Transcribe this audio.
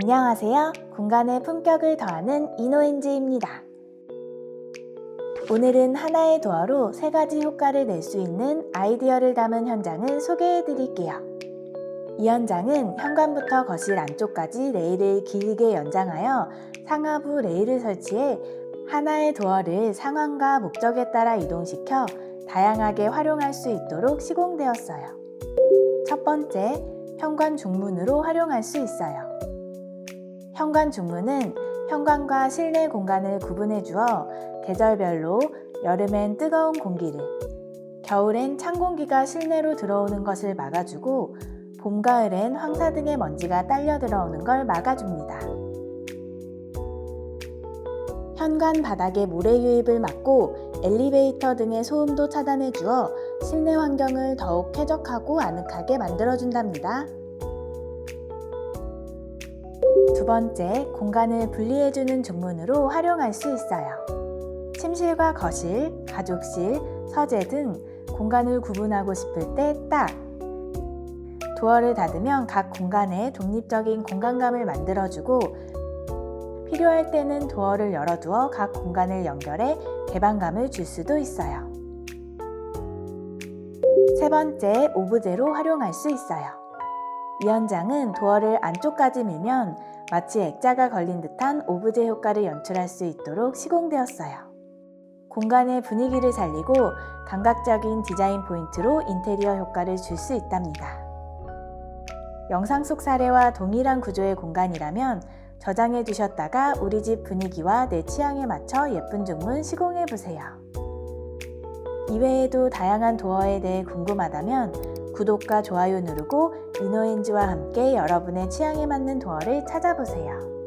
안녕하세요. 공간의 품격을 더하는 이노엔지입니다. 오늘은 하나의 도어로 세 가지 효과를 낼 수 있는 아이디어를 담은 현장을 소개해 드릴게요. 이 현장은 현관부터 거실 안쪽까지 레일을 길게 연장하여 상하부 레일을 설치해 하나의 도어를 상황과 목적에 따라 이동시켜 다양하게 활용할 수 있도록 시공되었어요. 첫 번째, 현관 중문으로 활용할 수 있어요. 현관 중문은 현관과 실내 공간을 구분해 주어 계절별로 여름엔 뜨거운 공기를, 겨울엔 찬 공기가 실내로 들어오는 것을 막아주고 봄, 가을엔 황사 등의 먼지가 딸려 들어오는 걸 막아줍니다. 현관 바닥의 모래 유입을 막고 엘리베이터 등의 소음도 차단해 주어 실내 환경을 더욱 쾌적하고 아늑하게 만들어준답니다. 두 번째, 공간을 분리해주는 중문으로 활용할 수 있어요. 침실과 거실, 가족실, 서재 등 공간을 구분하고 싶을 때 딱! 도어를 닫으면 각 공간에 독립적인 공간감을 만들어주고 필요할 때는 도어를 열어두어 각 공간을 연결해 개방감을 줄 수도 있어요. 세 번째, 오브제로 활용할 수 있어요. 이 현장은 도어를 안쪽까지 밀면 마치 액자가 걸린 듯한 오브제 효과를 연출할 수 있도록 시공되었어요. 공간의 분위기를 살리고 감각적인 디자인 포인트로 인테리어 효과를 줄 수 있답니다. 영상 속 사례와 동일한 구조의 공간이라면 저장해 두셨다가 우리 집 분위기와 내 취향에 맞춰 예쁜 중문 시공해 보세요. 이외에도 다양한 도어에 대해 궁금하다면 구독과 좋아요 누르고 이노엔지와 함께 여러분의 취향에 맞는 도어를 찾아보세요.